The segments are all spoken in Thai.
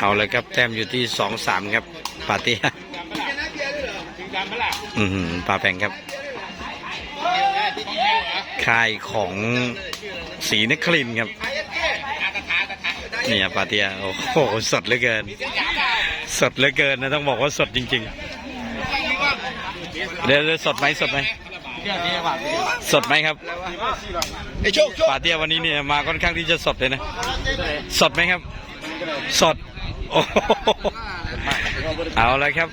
เอาเลยครับแต้มอยู่ที่สองสามครับปาเตียอือหือปลาแพงครับ ค่ายของสีนครินทร์ครับเนี่ยปาเตียโอ้โหสดเหลือเกิน สดเหลือเกินนะต้องบอกว่าสดจริง ๆ เดี๋ยวเดี๋ยวสดไหมสดไหมสดไหมครับไอ้โชคโชคปาเตียวันนี้เนี่ยมาค่อนข้างที่จะสดเลยนะ สดไหมครับ สด โอ้โหเอาแล้วครับ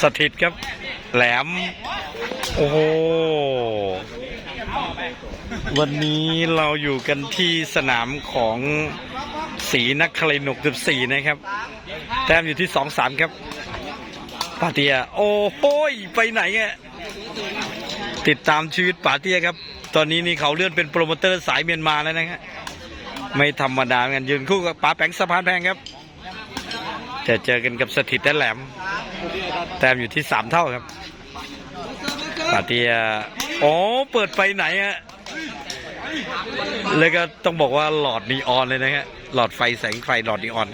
สถิตครับ แหลม โอ้โห วันนี้เราอยู่กันที่สนามของสีนักคลินก14 นะครับ แต้มอยู่ที่ 2-3 ครับปาเตีย โอ้โหยไปไหนอะติดตามชีวิตปาเตียครับ ตอนนี้นี่เขาเลื่อนเป็นโปรโมเตอร์สายเมียนมาแล้วนะฮะไม่ธรรมดาเหมือนกันยืนคู่กับป๋าแปงสะพานแพงครับ จะเจอกันกับสถิตและแหลม แต้มอยู่ที่สามเท่าครับปาเตียโอ้เปิดไฟไหนฮะ แล้วก็ต้องบอกว่าหลอดนีออนเลยนะฮะ หลอดไฟแสงไฟหลอดนีออน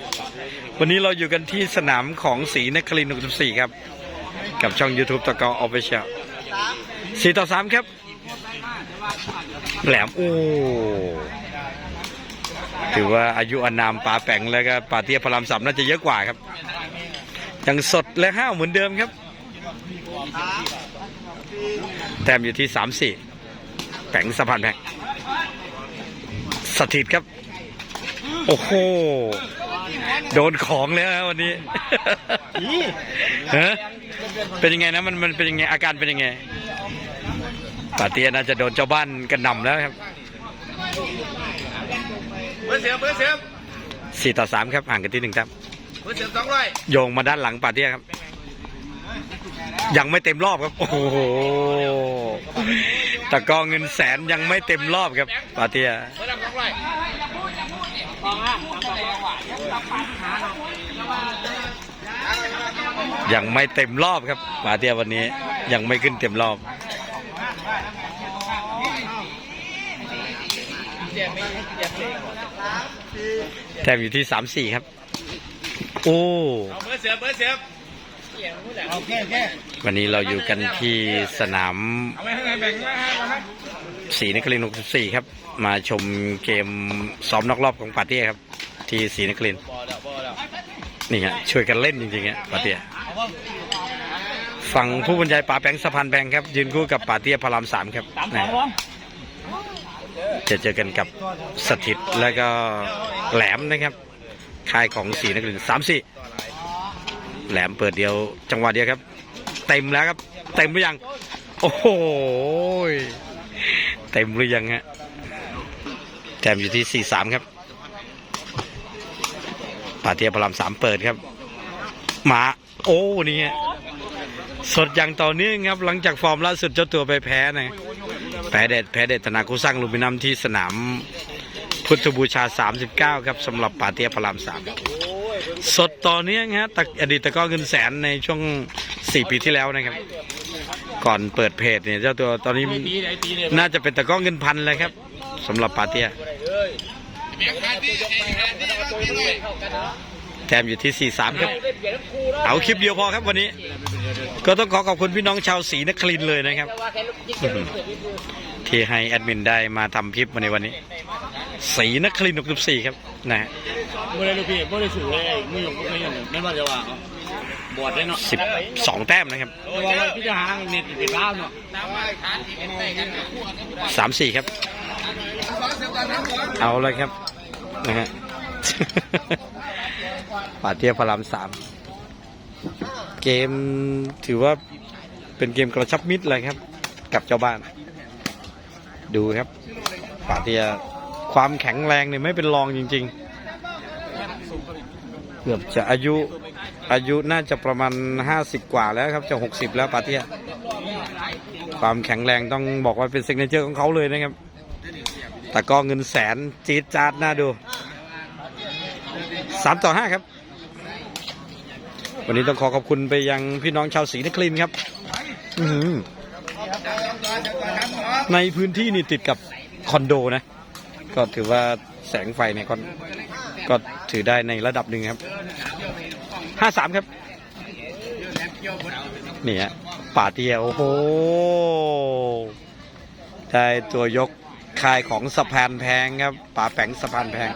วันนี้เราอยู่กันที่สนามของสีนครินทร์64 ครับ กับช่อง YouTube ตะกออฟฟิเชียลสี่ต่อสามครับ แหลม โอ้ ถือว่าอายุอานามป่าแปงแล้วก็ป่าเตียพลามสัมน่าจะเยอะกว่าครับ ยังสดและห้าวเหมือนเดิมครับ แต้มอยู่ที่สามสี่แปงสะพานแพงสถิตครับ โอ้โห โดนของแล้ววันนี้ฮะเป็นยังไงนะมันมันเป็นยังไงอาการเป็นยังไงป่าเตียน่าจะโดนเจ้าบ้านกระหน่ำแล้วครับ เบอร์เสียบเบอร์เสียบสี่ต่อสามครับห่างกันที่หนึ่งครับ เบอร์เสียบสองร้อยโยงมาด้านหลังปาเตียครับ ยังไม่เต็มรอบครับ โอ้โหตะกร้อเงินแสนยังไม่เต็มรอบครับปาเตียเบอร์ดำสองร้อยยังไม่เต็มรอบครับปาเตียวันนี้ยังไม่ขึ้นเต็มรอบ ต้มอยู่ที่สามสี่ครับ โอ้ เอาเบอร์เสียบเบอร์เสียบโอเคโอเควันนี้เราอยู่กันที่สนามเอาไว้ข้างในแบ่งไว้ให้นะครับสีนครินทร์64 ครับ มาชมเกมซ้อมนอกรอบของปาเตี้ยครับ ที่สีนครินทร์นี่ฮะช่วยกันเล่นจริงๆฮะปาเตี้ยฝั่งผู้บรรยายป่าแปงสะพานแบงครับ ยืนคู่กับปาเตี้ยพระรามสามครับนะ จะเจอกันกับสถิตแล้วก็แหลมนะครับค่ายของสีนครินทร์สามสี่แหลมเปิดเดียวจังหวะเดียวครับ เต็มแล้วครับ เต็มหรือยัง โอ้โหเต็มหรือยังฮะแต้มอยู่ที่สี่สามครับปาเตียพระรามสามเปิดครับมาโอ้นี่สดอย่างต่อเนื่องครับ หลังจากฟอร์มล่าสุดเจ้าตัวไปแพ้นะ แพ้เด็ดแพ้เด็ดธนาคุสร้างลูมินัมที่สนามพุทธบูชา 39 ครับสำหรับปาเตียพระรามสามสดต่อเนื่องฮะตะอดีตตะก้อเงินแสนในช่วง 4 ปีที่แล้วนะครับ ก่อนเปิดเพจเนี่ยเจ้าตัวตอนนี้น่าจะเป็นตะก้อเงินพันเลยครับสำหรับปาเตียแบ่าดที่ไอ้ขาดที่เราตียแต้มอยู่ที่ 43 ครับ เอาคลิปเดียวพอครับวันนี้ ก็ต้องขอขอบคุณพี่น้องชาวศรีนครินทร์เลยนะครับ ที่ให้แอดมินได้มาทำคลิปมาในวันนี้ศรีนครินทร์64ครับนะฮะไม่ได้ลูกพี่ไม่ได้สูงเลยไม่หยงไม่หยงไม่ว่าจะว่าบอดได้เนาะ12แต้มนะครับแต่ว่าพี่จะหาเน็ตติดล้าวเนาะ3-4ครับ เอาเลยครับนะฮะป่าเทียพระรามสาม เกมถือว่าเป็นเกมกระชับมิตรเลยครับ กับเจ้าบ้าน ดูครับปาเทียความแข็งแรงเนี่ยไม่เป็นรองจริง ๆ เกือบจะอายุอายุน่าจะประมาณ 50 กว่าแล้วครับ จะ 60 แล้วปาเทียความแข็งแรงต้องบอกว่าเป็นซิกเนเจอร์ของเขาเลยนะครับ แต่ก็เงินแสนจี๊ดจ๊าดน่าดูสามต่อห้าครับ วันนี้ต้องขอขอบคุณไปยังพี่น้องชาวศรีนครินครับในพื้นที่นี่ติดกับคอนโดนะ ก็ถือว่าแสงไฟเนี่ยก็ถือได้ในระดับหนึ่งครับห้าสามครับนี่ฮะป่าเตียโอ้โหได้ตัวยกคายของสะพานแพงครับป่าแปงสะพานแพง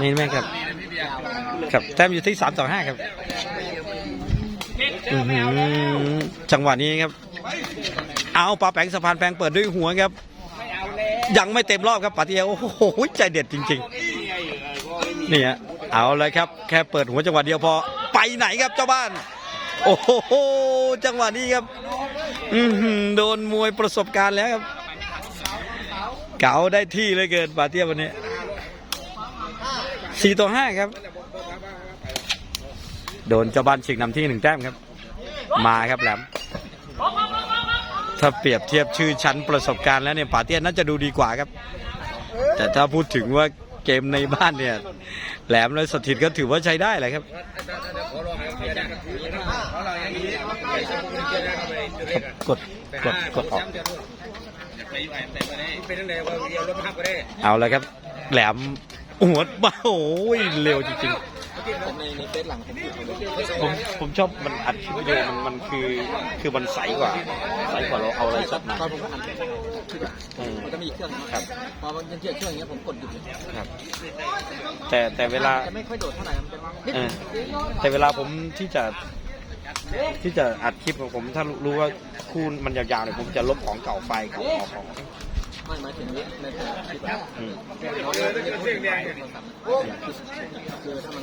นี่ไหมครับ ครับแต้มอยู่ที่สามต่อห้าครับอื้อหือจังหวะนี้ครับ เอาปลาแปงสะพานแพงเปิดด้วยหัวครับ ยังไม่เต็มรอบครับปาเตียโอ้โหใจเด็ดจริงๆนี่ฮะเอาเลยครับ แค่เปิดหัวจังหวะเดียวพอไปไหนครับเจ้าบ้าน โอ้โหจังหวะนี้ครับอือหือโดนมวยประสบการณ์แล้วครับ เก๋าได้ที่เลยเกินปาเตียวันนี้สี่ต่อห้าครับ โดนเจ้าบ้านฉีกนำที่หนึ่งแต้มครับ มาครับแหลมถ้าเปรียบเทียบชื่อชั้นประสบการณ์แล้วเนี่ยปาเตียน่าจะดูดีกว่าครับ แต่ถ้าพูดถึงว่าเกมในบ้านเนี่ย แหลมและสถิตก็ถือว่าใช้ได้แหละครับกดกดกดออก เอาแล้วครับ แหลมหัวบ้าโอ้ยเร็วจริงๆผมผมชอบมันอัดคลิปวิดีโอมันมันคือคือมันใสกว่า ใสกว่าเราเอาอะไรสักมาตอนผมก็อัดคลิปอืมมันจะมีอีกเครื่องนะครับพอมันยังเทียบเครื่องอย่างเงี้ยผมกดหยุดเลยครับ แต่แต่เวลาจะไม่ค่อยโดดเท่าไหร่มันจะนิดเออแต่เวลาผมที่จะ ที่จะอัดคลิปของผมถ้ารู้ว่าคู่มันยาวๆเนี่ยผมจะลบของเก่าไฟล์เก่าออกของไม่หมายถึงในแต่ละคลิปอะอืมเราจะไม่ได้พูดถึงโทรศัพท์คือถ้ามัน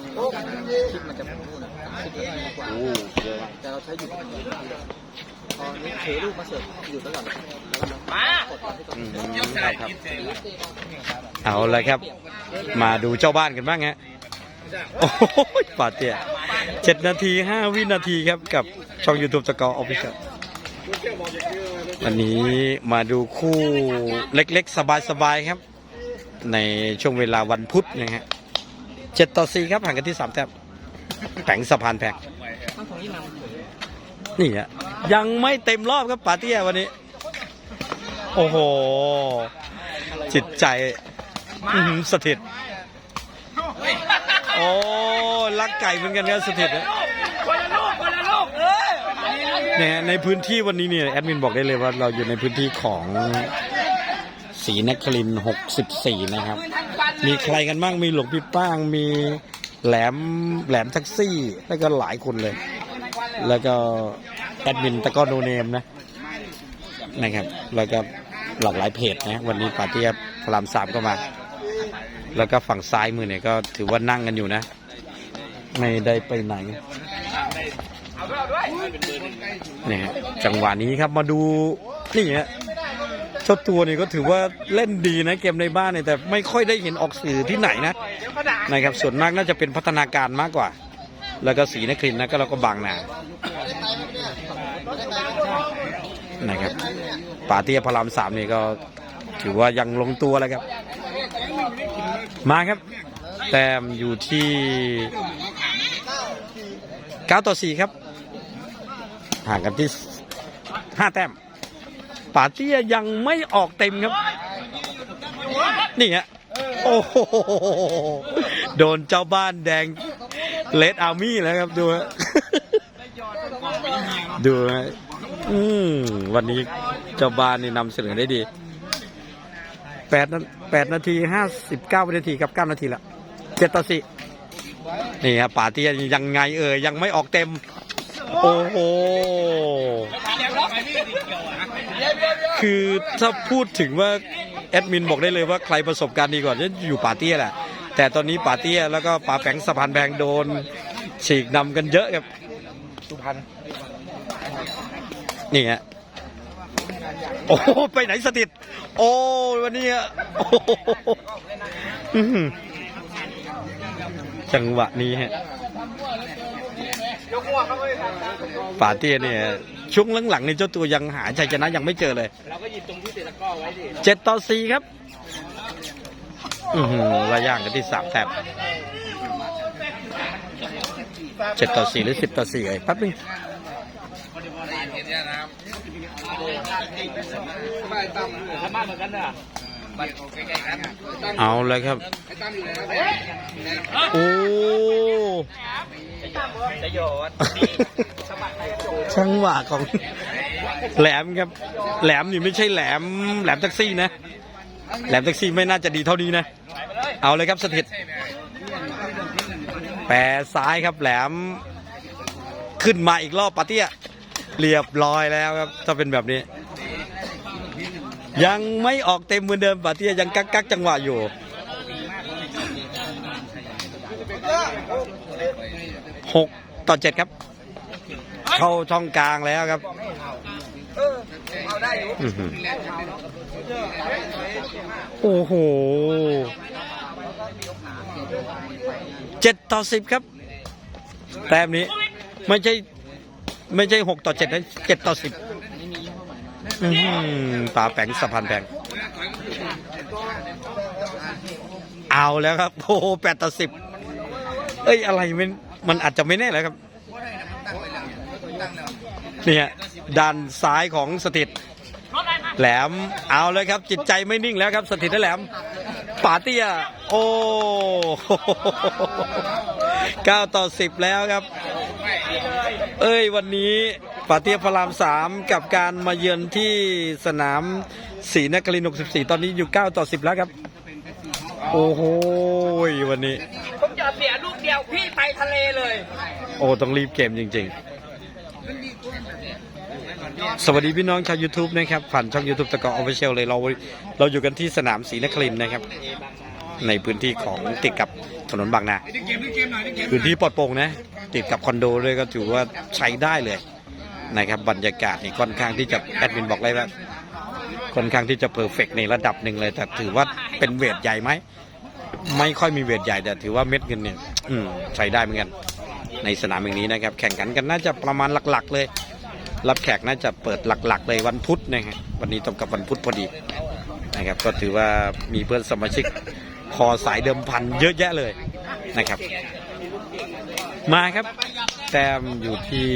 คลิปมันจะพูดนะคลิปมันดีกว่าโอ้เยอะมากแต่เราใช้หยุดอย่างเดียวพอนี้ถือรูปมาเสิร์ฟหยุดแล้วก่อนแล้วก็มากดตอนที่ต้องอืมครับครับเอาเลยครับ มาดูเจ้าบ้านกันบ้างฮะโอ้ยปาเตีย เจ็ดนาทีห้าวินาทีครับกับช่องยูทูบสกอร์ออฟฟิเชียลวันนี้มาดูคู่เล็กๆ สบายๆ ครับ ในช่วงเวลาวันพุธนะฮะเจ็ดต่อสี่ครับห่างกันที่สามแต้มแผงสะพานแพงทั้งของยี่นนี่ฮะยังไม่เต็มรอบครับปาเตียวันนี้ โอ้โห จิตใจสถิต โอ้รักไก่เหมือนกันครับสถิตนะเนี่ยในพื้นที่วันนี้เนี่ยแอดมินบอกได้เลยว่าเราอยู่ในพื้นที่ของศรีนครินทร์64 นะครับ มีใครกันบ้างมีหลวงพี่ป้าง มีแหลมแหลมแท็กซี่ แล้วก็หลายคนเลย แล้วก็แอดมินตะกร้อโนเนมนะนะครับ แล้วก็หลากหลายเพจนะ วันนี้ปาเทียบพระรามสามก็มา แล้วก็ฝั่งซ้ายมือเนี่ยก็ถือว่านั่งกันอยู่นะ ไม่ได้ไปไหนเนี่ยฮะจังหวะนี้ครับมาดูนี่ฮะเจ้าตัวนี่ก็ถือว่าเล่นดีนะเกมในบ้านเนี่ยแต่ไม่ค่อยได้เห็นออกสื่อที่ไหนนะนะครับส่วนมากน่าจะเป็นพัฒนาการมากกว่า แล้วก็สีนครินนะก็เราก็บางนานะครับป่าเตี้ยพระรามสามนี่ก็ถือว่ายังลงตัวแล้วครับ มาครับ แต้มอยู่ที่9ต่อ4ครับ ห่างกันที่ 5 แต้มป่าเตี้ยยังไม่ออกเต็มครับ นี่ฮะโอ้โหโดนเจ้าบ้านแดงเลดอาร์มี่แล้วครับ ดูฮะดูฮะอืมวันนี้เจ้าบ้านนี่นำเสนอได้ดี แปดนาแปดนาทีห้าสิบเก้าวินาทีกับเก้านาทีละเจ็ดต่อสี่นี่ครับป่าเตี้ยยังไงเอ่ยยังไม่ออกเต็ม โอ้โหคือถ้าพูดถึงว่าแอดมินบอกได้เลยว่าใครประสบการณ์ดีกว่าจะอยู่ป่าเตี้ยแหละ แต่ตอนนี้ป่าเตี้ยแล้วก็ป่าแผงสะพานแพงโดน ฉีกนำกันเยอะครับสุพรรณนี่ฮะ โอ้ไปไหนสถิต โอ้วันนี้อะโอ้จังหวะนี้ฮะป่าเตี้ยเนี่ยช่วงหลังๆนี่เจ้าตัวยังหาชัยชนะยังไม่เจอเลยเราก็หยิบตรงที่เตะตะก้อไว้ดิเจ็ดต่อสี่ครับอือหือระย่างกันที่สามแต้มเจ็ดต่อสี่หรือสิบต่อสี่เอ้ยแป๊บนึง มา ไอ้ตั้ม ทำ บ้านเหมือนกันน่ะบ้านใกล้ๆกันเอาเลยครับไอ้ตั้มอยู่ไหนโอ้จะโยนช่างหวะของแหลมครับ แหลมนี่ไม่ใช่แหลม แหลมแท็กซี่นะ แหลมแท็กซี่ไม่น่าจะดีเท่านี้นะ เอาเลยครับสถิตแปรซ้ายครับแหลม ขึ้นมาอีกรอบปาเตี้ย เรียบร้อยแล้วครับ ถ้าเป็นแบบนี้ ยังไม่ออกเต็มเหมือนเดิมปาเตี้ยยังกักกักจังหวะอยู่ หกต่อเจ็ดครับ เข้าช่องกลางแล้วครับโอ้โหเจ็ดต่อสิบครับ แต้มนี้ ไม่ใช่ ไม่ใช่หกต่อเจ็ดนะเจ็ดต่อสิบ อื้อหือป่าแปงสะพานแปงเอาแล้วครับโอ้โหแปดต่อสิบเอ้ยอะไรมันมันอาจจะไม่แน่แล้วครับ เนี่ยด้านซ้ายของสถิต แหลมเอาเลยครับ จิตใจไม่นิ่งแล้วครับ สถิตและแหลมป่าเตี้ยโอ้เก้าต่อสิบแล้วครับ เอ้ยวันนี้ ป่าเตี้ยพระรามสามกับการมาเยือนที่สนามศรีนครินทร์64 ตอนนี้อยู่ 9 ต่อ 10 แล้วครับ โอ้โหวันนี้ ผมจะเสียลูกเดียวพี่ไปทะเลเลย โอ้ต้องรีบเกมจริง ๆ สวัสดีพี่น้องชาว YouTube นะครับ ผ่านช่อง YouTube ตะกอออฟฟิเชียลเลยเราเราอยู่กันที่สนามศรีนครินทร์นะครับ ในพื้นที่ของติดกับถนนบางนาพื้นที่ปลอดโปร่งนะ ติดกับคอนโดเลยก็ถือว่าใช้ได้เลย นะครับบรรยากาศนี่ค่อนข้างที่จะแอดมินบอกเลยว่าค่อนข้างที่จะเพอร์เฟกในระดับหนึ่งเลย แต่ถือว่าเป็นเวทใหญ่ไหมไม่ค่อยมีเวทใหญ่แต่ถือว่าเม็ดเงินเนี่ยอืมใช้ได้เหมือนกัน ในสนามแห่งนี้นะครับ แข่งขันกันน่าจะประมาณหลักๆ เลย รับแขกน่าจะเปิดหลัก ๆ เลยวันพุธนะฮะวันนี้ตรงกับวันพุธพอดีนะครับ ก็ถือว่ามีเพื่อนสมาชิกคอสายเดิมพันเยอะแยะเลยนะครับ มาครับ แต้มอยู่ที่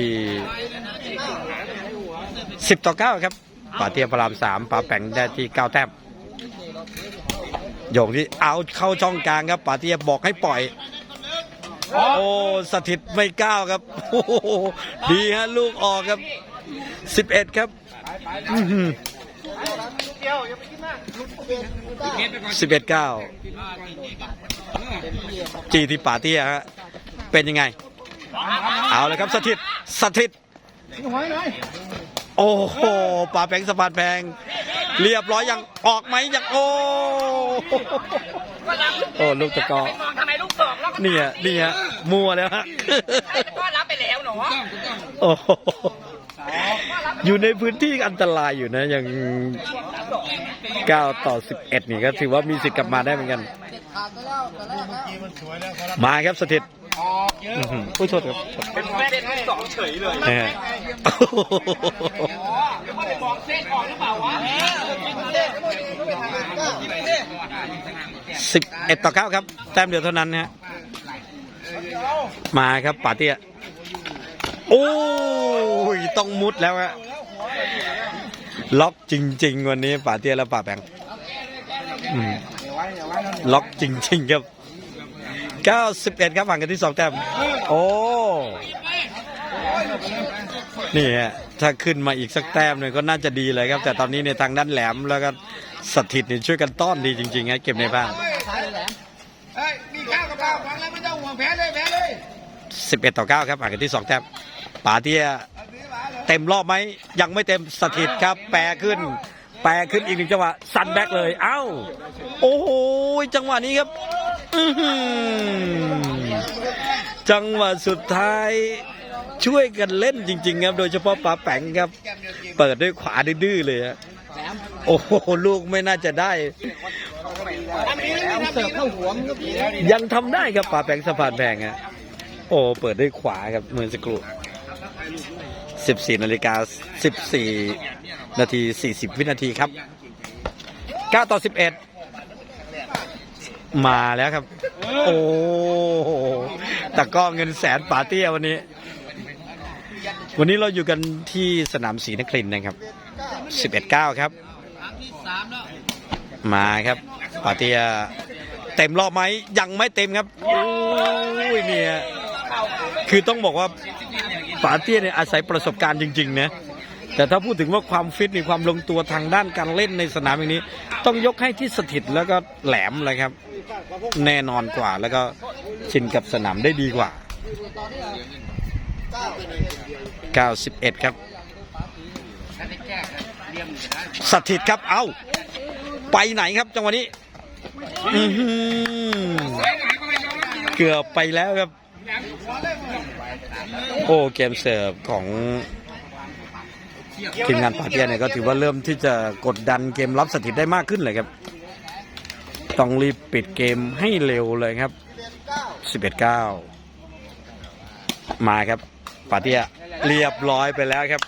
10ต่อ9ครับป่าเตียพระรามสามป่าแปงได้ที่9แต้มโยงที่เอาเข้าช่องกลางครับป่าเตียบอกให้ปล่อย โอ้สถิตไม่ก้าวครับโอ้ดีฮะลูกออกครับ11ครับอื้อหือสิบเอ็ดเก้าจีที่ป่าเตี้ยฮะ เป็นยังไง เอาเลยครับสถิตสถิตโอ้โหป่าแปงสะพานแพง เรียบร้อยยังออกไหมยังโอ้โอ้ลูกตะกร้อมองทำไมลูกสองแล้วก็เนี่ยเนี่ยมัวแล้วฮะก็รับไปแล้วหนูโอ้โหอยู่ในพื้นที่อันตรายอยู่นะยัง9ต่อ 11 นี่ก็ถือว่ามีสิทธิ์กลับมาได้เหมือนกัน มาครับสถิต อื้อหืออุ้ยโทษครับเป็นเส้นลูกสองเฉยเลยนะฮะว่าไปมองเส้นออกหรือเปล่าวะสิบเอ็ดต่อเก้าครับ แต้มเดียวเท่านั้นนะฮะมาครับป่าเตี้ยโอ้ยต้องมุดแล้วฮะล็อกจริง ๆ วันนี้ป่าเตี้ยและป่าแบงล็อกจริง ๆ ครับ 91 ครับห่างกันที่2แต้มโอ้นี่ฮะถ้าขึ้นมาอีกสักแต้มหนึ่งก็น่าจะดีเลยครับ แต่ตอนนี้ในยทางด้านแหลมแล้วก็สถิตนี่ช่วยกันต้อนดีจริงๆฮะเก็บในบ้านเฮ้ยมีข้าวกับข้าวฟังแล้วไม่ต้องห่วงแพ้เลยแพ้เลย11 ต่อ 9 ครับห่างกันที่ 2 แต้มป๋าเตี้ยเต็มรอบไหมยังไม่เต็มสถิตครับ แปรขึ้น แปรขึ้นอีกหนึ่งจังหวะซันแบ็กเลย เอ้า โอ้โหจังหวะนี้ครับอื้อหือ จังหวะสุดท้ายช่วยกันเล่นจริง ๆ ครับ โดยเฉพาะป๋าแปงครับ เปิดด้วยขวาดื้อเลยฮะโอ้โหลูกไม่น่าจะได้ ยังทำได้ครับป่าแปงสะพานแพงฮะโอ้เปิดด้วยขวาครับเมื่อสักครู่14นาฬิกา14 นาที 40 วินาทีครับ 9 ต่อ 11 มาแล้วครับ โอ้ตะก้อเงินแสนป่าเตี้ยวันนี้ วันนี้เราอยู่กันที่สนามศรีนครินทร์นะครับ11 9ครับ มาครับปาเตี้ยเต็มรอบไหมยังไม่เต็มครับ โอ้ยเนี่ย คือต้องบอกว่าปาเตี้ยเนี่ยอาศัยประสบการณ์จริง ๆ นะ แต่ถ้าพูดถึงว่าความฟิตในความลงตัวทางด้านการเล่นในสนามอย่างนี้ ต้องยกให้ที่สถิตแล้วก็แหลมเลยครับ แน่นอนกว่าแล้วก็ชินกับสนามได้ดีกว่า 91 ครับ สถิตครับเอาไปไหนครับจังหวะนี้เกือบไปแล้วครับ โอ้เกมเสิร์ฟของ ทีมงานปาเตียเนี่ยก็ถือว่าเริ่มที่จะกดดันเกมรับสถิตได้มากขึ้นเลยครับ ต้องรีบปิดเกมให้เร็วเลยครับ 11-9 มาครับปาเตียเรียบร้อยไปแล้วครับ